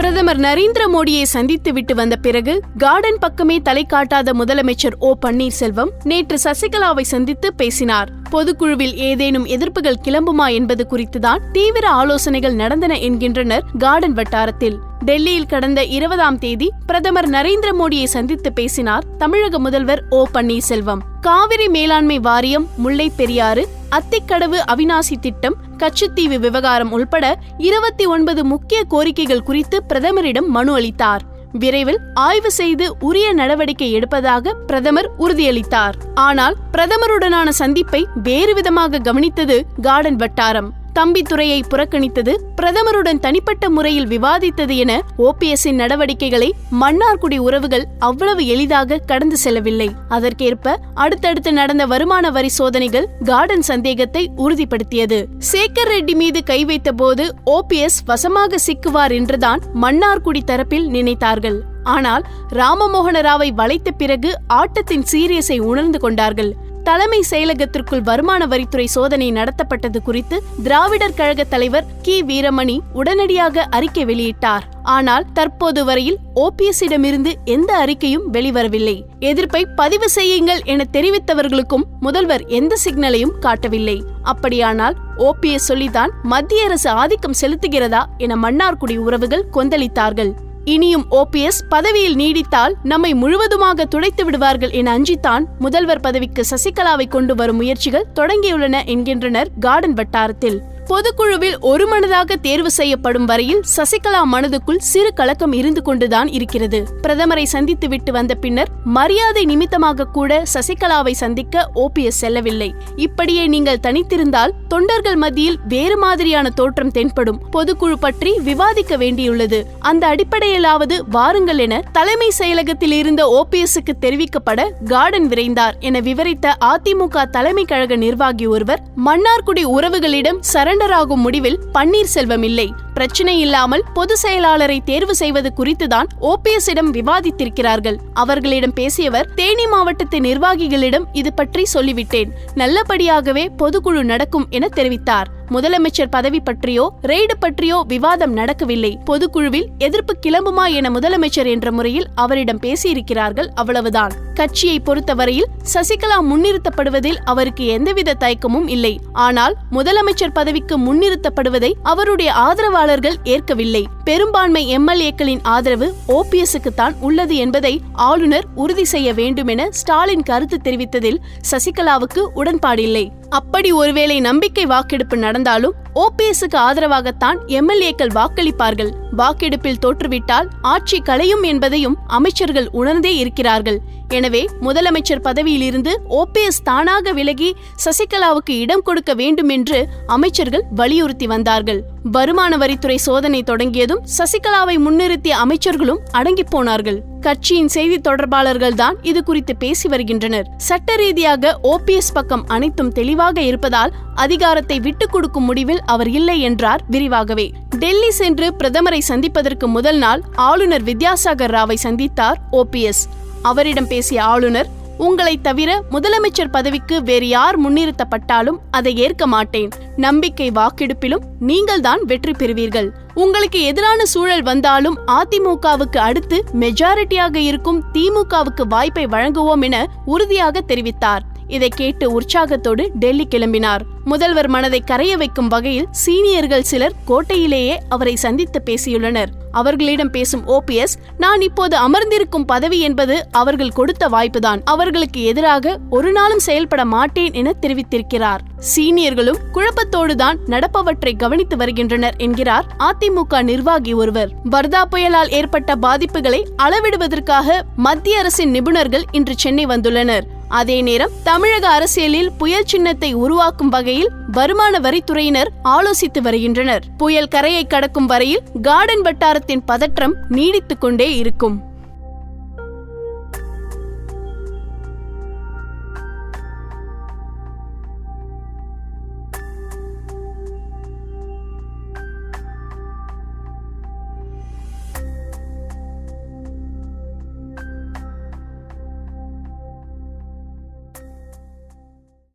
பிரதமர் நரேந்திர மோடியை சந்தித்து விட்டு வந்த பிறகு கார்டன் பக்கமே தலை காட்டாத முதலமைச்சர் ஓ பன்னீர்செல்வம் நேற்று சசிகலாவை சந்தித்து பேசினார். பொதுக்குழுவில் ஏதேனும் எதிர்ப்புகள் கிளம்புமா என்பது குறித்துதான் தீவிர ஆலோசனைகள் நடந்தன என்கின்றனர் கார்டன் வட்டாரத்தில். டெல்லியில் கடந்த இருபதாம் தேதி பிரதமர் நரேந்திர மோடியை சந்தித்து பேசினார் தமிழக முதல்வர் ஓ பன்னீர்செல்வம். காவிரி மேலாண்மை வாரியம் முல்லை பெரியாறு அத்திக்கடவு அவினாசி திட்டம் கச்சத்தீவு விவகாரம் உள்பட இருபத்தி ஒன்பது முக்கிய கோரிக்கைகள் குறித்து பிரதமரிடம் மனு அளித்தார். விரைவில் ஆய்வு செய்து உரிய நடவடிக்கை எடுப்பதாக பிரதமர் உறுதியளித்தார். ஆனால் பிரதமருடனான சந்திப்பை வேறு விதமாக கவனித்தது கார்டன் வட்டாரம். தம்பித்துறையை புறக்கணித்தது பிரதமருடன் தனிப்பட்ட முறையில் விவாதித்தது என ஓபிஎஸ்ஸின் நடவடிக்கைகளை மன்னார்குடி உறவுகள் அவ்வளவு எளிதாக கடந்து செல்லவில்லை. அதற்கேற்ப அடுத்தடுத்து நடந்த வருமான வரி சோதனைகள் கார்டன் சந்தேகத்தை உறுதிப்படுத்தியது. சேகர் ரெட்டி மீது கை வைத்த போது ஓபிஎஸ் வசமாக சிக்குவார் என்றுதான் மன்னார்குடி தரப்பில் நினைத்தார்கள். ஆனால் ராமமோகன ராவை வளைத்த பிறகு ஆட்டத்தின் சீரியஸை உணர்ந்து கொண்டார்கள். தலைமை செயலகத்திற்குள் வருமான வரித்துறை சோதனை நடத்தப்பட்டது குறித்து திராவிடர் கழக தலைவர் கி. வீரமணி உடனடியாக அறிக்கை வெளியிட்டார். ஆனால் தற்போது வரையில் ஓபிஎஸ்ஸிடமிருந்து எந்த அறிக்கையும் வெளிவரவில்லை. எதிர்ப்பை பதிவு செய்யுங்கள் என தெரிவித்தவர்களுக்கும் முதல்வர் எந்த சிக்னலையும் காட்டவில்லை. அப்படியானால் ஓபிஎஸ் சொல்லிதான் மத்திய அரசு ஆதிக்கம் செலுத்துகிறதா என மன்னார்குடி உறவுகள் கொந்தளித்தார்கள். இனியும் ஓபிஎஸ் பதவியில் நீடித்தால் நம்மை முழுவதுமாக துடைத்து விடுவார்கள் என அஞ்சித்தான் முதல்வர் பதவிக்கு சசிகலாவை கொண்டு வரும் முயற்சிகள் தொடங்கியுள்ளன என்கின்றனர் கார்டன் வட்டாரத்தில். பொதுக்குழுவில் ஒருமனதாக தேர்வு செய்யப்படும் வரையில் சசிகலா மனதுக்குள் சிறு கலக்கம் இருந்து கொண்டுதான் இருக்கிறது. பிரதமரை சந்தித்து விட்டு வந்த பின்னர் மரியாதை நிமித்தமாக கூட சசிகலாவை சந்திக்க ஓபிஎஸ் செல்லவில்லை. இப்படியே நீங்கள் தனித்திருந்தால் தொண்டர்கள் மத்தியில் வேறு மாதிரியான தோற்றம் தென்படும். பொதுக்குழு பற்றி விவாதிக்க வேண்டியுள்ளது. அந்த அடிப்படையிலாவது வாருங்கள் என தலைமை செயலகத்தில் இருந்த ஓபிஎஸ்க்கு தெரிவிக்கப்பட கார்டன் விரைந்தார் என விவரித்த அதிமுக தலைமை கழக நிர்வாகி ஒருவர் மன்னார்குடி உறவுகளிடம் சரண் சரண்டராகும் முடிவில் பன்னீர்செல்வம் இல்லை. பிரச்சனை இல்லாமல் பொது செயலாளரை தேர்வு செய்வது குறித்துதான் ஓபிஎஸ்ஸிடம் விவாதித்திருக்கிறார்கள். அவர்களிடம் பேசியவர் தேனி மாவட்டத்து நிர்வாகிகளிடம் இது பற்றி சொல்லிவிட்டேன். நல்லபடியாகவே பொதுக்குழு நடக்கும் என தெரிவித்தார். முதலமைச்சர் பதவி பற்றியோ ரெய்டு பற்றியோ விவாதம் நடக்கவில்லை. பொதுக்குழுவில் எதிர்ப்பு கிளம்புமா என முதலமைச்சர் என்ற முறையில் அவரிடம் பேசியிருக்கிறார்கள் அவ்வளவுதான். கட்சியை பொறுத்தவரையில் சசிகலா முன்னிறுத்தப்படுவதில் அவருக்கு எந்தவித தயக்கமும் இல்லை. ஆனால் முதலமைச்சர் பதவிக்கு முன்னிறுத்தப்படுவதை அவருடைய ஆதரவாளர்கள் ஏற்கவில்லை. பெரும்பான்மை எம்எல்ஏக்களின் ஆதரவு ஓபிஎஸ்க்கு தான் உள்ளது என்பதை ஆளுநர் உறுதி செய்ய வேண்டும் என ஸ்டாலின் கருத்து தெரிவித்ததில் சசிகலாவுக்கு உடன்பாடில்லை. அப்படி ஒருவேளை நம்பிக்கை வாக்கெடுப்பு நடந்தாலும் ஓபிஎஸ்க்கு ஆதரவாகத்தான் எம்எல்ஏக்கள் வாக்களிப்பார்கள். வாக்கெடுப்பில் தோற்றுவிட்டால் ஆட்சி கலையும் என்பதையும் அமைச்சர்கள் உணர்ந்தே இருக்கிறார்கள். எனவே முதலமைச்சர் பதவியிலிருந்து ஓபிஎஸ் தானாக விலகி சசிகலாவுக்கு இடம் கொடுக்க வேண்டும் என்று அமைச்சர்கள் வலியுறுத்தி வந்தார்கள். வருமான வரித்துறை சோதனை தொடங்கியதும் சசிகலாவை முன்னிறுத்திய அமைச்சர்களும் அடங்கிப் போனார்கள். கட்சியின் செய்தி தொடர்பாளர்கள் தான் இது குறித்து பேசி வருகின்றனர். சட்ட ரீதியாக ஓபிஎஸ் பக்கம் அனைத்தும் தெளிவாக இருப்பதால் அதிகாரத்தை விட்டுக் கொடுக்கும் முடிவில் அவர் இல்லை என்றார் விரிவாகவே. டெல்லி சென்று பிரதமரை சந்திப்பதற்கு முதல் நாள் ஆளுநர் வித்யாசாகர் ராவை சந்தித்தார் ஓபிஎஸ் அவரிடம் பேசிய ஆளுநர் உங்களை தவிர முதலமைச்சர் பதவிக்கு வேறு யார் முன்னிறுத்தப்பட்டாலும் அதை ஏற்க மாட்டேன். நம்பிக்கை வாக்கெடுப்பிலும் நீங்கள்தான் வெற்றி பெறுவீர்கள். உங்களுக்கு எதிரான சூழல் வந்தாலும் அதிமுகவுக்கு அடுத்து மெஜாரிட்டியாக இருக்கும் திமுகவுக்கு வாய்ப்பை வழங்குவோம் என உறுதியாக தெரிவித்தார். இதை கேட்டு உற்சாகத்தோடு டெல்லி கிளம்பினார். முதல்வர் மனதை கரைய வைக்கும் வகையில் சீனியர்கள் சிலர் கோட்டையிலேயே அவரை சந்தித்து பேசியுள்ளனர். அவர்களிடம் பேசும் ஓபிஎஸ் நான் இப்போது அமர்ந்திருக்கும் பதவி என்பது அவர்கள் கொடுத்த வாய்ப்புதான். அவர்களுக்கு எதிராக ஒரு நாளும் செயல்பட மாட்டேன் என தெரிவித்திருக்கிறார். சீனியர்களும் குழப்பத்தோடுதான் நடப்பவற்றை கவனித்து வருகின்றனர் என்கிறார் அதிமுக நிர்வாகி ஒருவர். வர்தா புயலால் ஏற்பட்ட பாதிப்புகளை அளவிடுவதற்காக மத்திய அரசின் நிபுணர்கள் இன்று சென்னை வந்துள்ளனர். அதே நேரம் தமிழக அரசியலில் புயல் சின்னத்தை உருவாக்கும் வகையில் வருமான வரித்துறையினர் ஆலோசித்து வருகின்றனர். புயல் கரையை கடக்கும் வரையில் கார்டன் வட்டாரத்தின் பதற்றம் நீடித்துக் கொண்டே இருக்கும்.